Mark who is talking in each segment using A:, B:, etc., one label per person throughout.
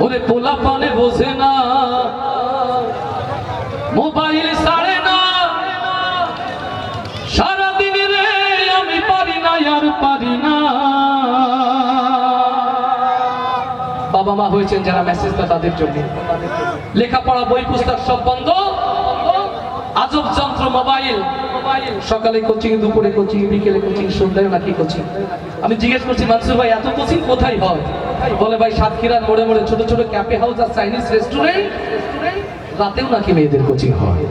A: ওরে পোলা পানে বোঝে না। মোবাইল সারে না। সারাদিন রে আমি পারি না, আর পারি না। বাবা মা হয়েছেন যারা মেসেজটা তাদের জন্য। লেখাপড়া বই পুস্তক সব বন্ধ। আজব যন্ত্র মোবাইল। সকালে কোচিং দুপুরে কোচিং বিকেলে কোচিং সন্ধ্যায় নাকি কোচিং আমি জিজ্ঞেস করছি, মানসুর ভাই, এত কোচিং কোথায় হয়? বলে, ভাই, সাতক্ষীরার মোড়ে মোড়ে ছোট ছোট ক্যাফে হাউস আর চাইনিজ রেস্টুরেন্ট রাতেও নাকি মেয়েদের কোচিং হয়।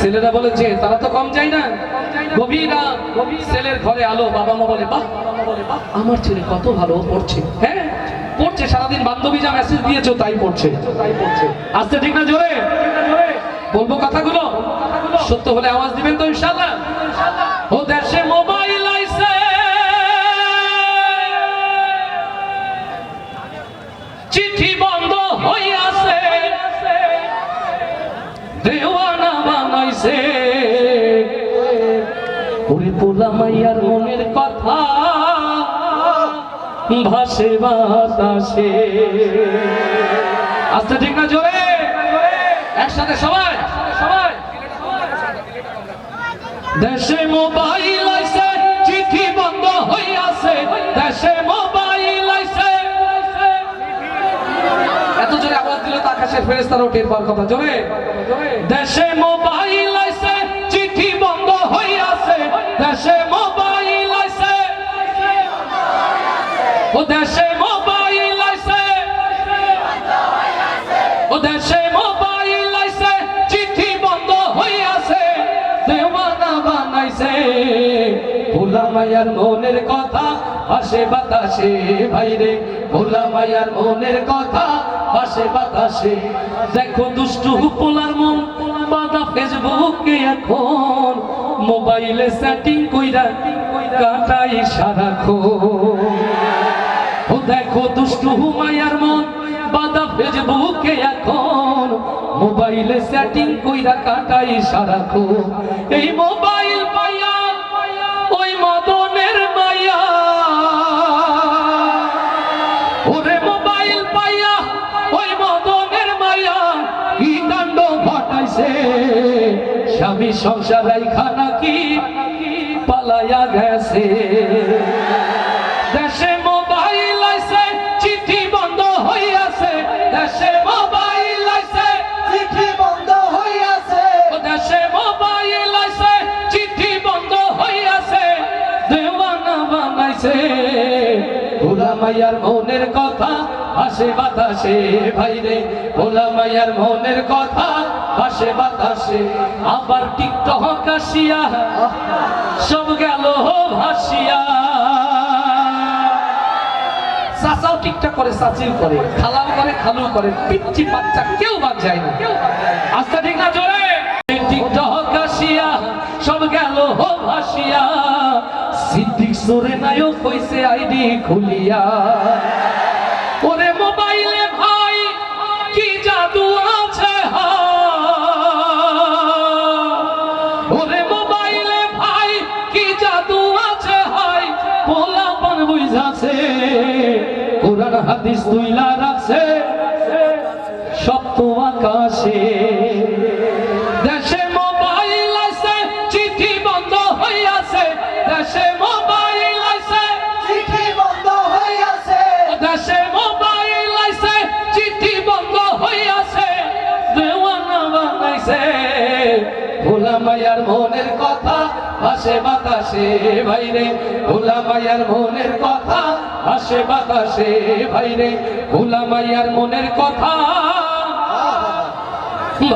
A: ছেলেরা বলে, যে, তারা তো কম যায় না। গভীর ছেলের ঘরে আলো, বাবা মা বলে, বাহ, আমার ছেলে কত ভালো পড়ছে। হ্যাঁ পড়ছে, সারাদিন বান্ধবী যা মেসেজ দিয়েছ তাই পড়ছে তাই পড়ছে। আসতে ঠিক না জোরে? বলব কথাগুলো। সত্য হলে আওয়াজ দিবেন তো ইনশাআল্লাহ। ও দেশে মোবাইল আইছে। চিঠি বন্ধ হইয়াছে। দেওয়ানা বানাইছে। ওরে পোলা মাইয়ার মনের কথা ভাসে বাতাসে। আস্তে ঠিক না জোরে? একসাথে সবাই সবাই। দেশে মোবাইল আইছে, চিঠি বন্ধ হইয়াছে দেশে মোবাইল আইছে। এত জোরে আওয়াজ দিল তো আকাশের ফেরেস্তারও টের পাওয়ার কথা, জোরে। দেশে মোবাইল আইছে, চিঠি বন্ধ হইয়াছে দেশে মোবাইল আইছে। ও দেশে মোবাইল আইছে। ও দেশে মোবাইল ভোলা মায়ার মনের কথা আসে বাতাসে, ভাইরে। ভোলা মায়ার মনের কথা আসে বাতাসে। দেখো দুষ্টু পোলার মন বাদা ফেসবুকে এখন। মোবাইলে সেটিং কইরা কাটাই সারাক্ষণ। ও দেখো দুষ্টু হুমায়ার মন বাদা ফেসবুকে এখন। মোবাইলে সেটিং কইরা কাটাই সারাখো এই মোবাইল স্বামী সংসার খানা কি পালায়া গেছে। ভোলা মাইয়ার মনের কথা আসে বাতাসে ভাইরে ভোলা মাইয়ার মনের কথা আসে বাতাসে। আবার টিকটক আসিয়া সব গেল ভাসিয়া। করে, চাচিও করে খালাও করে খালু করে পিচ্ছি বাচ্চা কেউ বাদ যায় না। আস্তে ঠিক না জোরে টিকটক আসিয়া সব গেল হো ভাসিয়া। সিদ্দিক সোরে নায়ক হইছে আইডি খুলিয়া। ওরে মোবাইলে ভাই, কি জাদু আছে ওরে মোবাইলে ভাই, কি জাদু আছে হাই পোলা পান বুঝাছে, কোরআন হাদিস তুইলা রাখছে, সপ্ত আকাশে। ভোলা মায়ার মনের কথা ভাসে বাতাসে, ভাইরে। ভোলা মায়ার মনের কথা ভাসে বাতাসে, ভাইরে। ভোলা মায়ার মনের কথা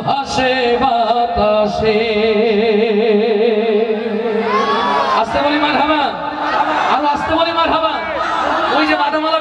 A: ভাসে বাতাসে। আসতে বলি মার হাবা আর আসতে বলি মার হাবা ওই যে বাদামালা